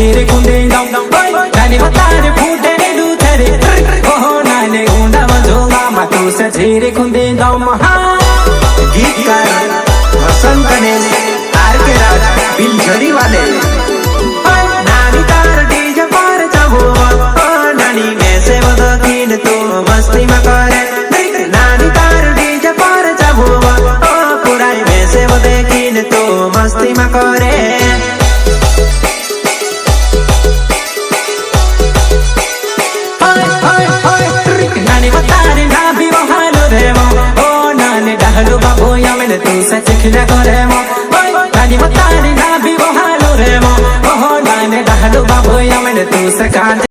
tere kunde dam dam boy nani batare phute re du tere oh nane unda majola matu se tere kunde dam ha गीत का वसंत ने are के राजा bill झड़ी वाले नानी तार डीज पार जाओ नानी मैं से बता कीन तो मस्ती में करे नानी तार डीज पार जाओ पुराई मैं से बता कीन तो मस्ती में करे Boy, I'm in the don't set the killer, got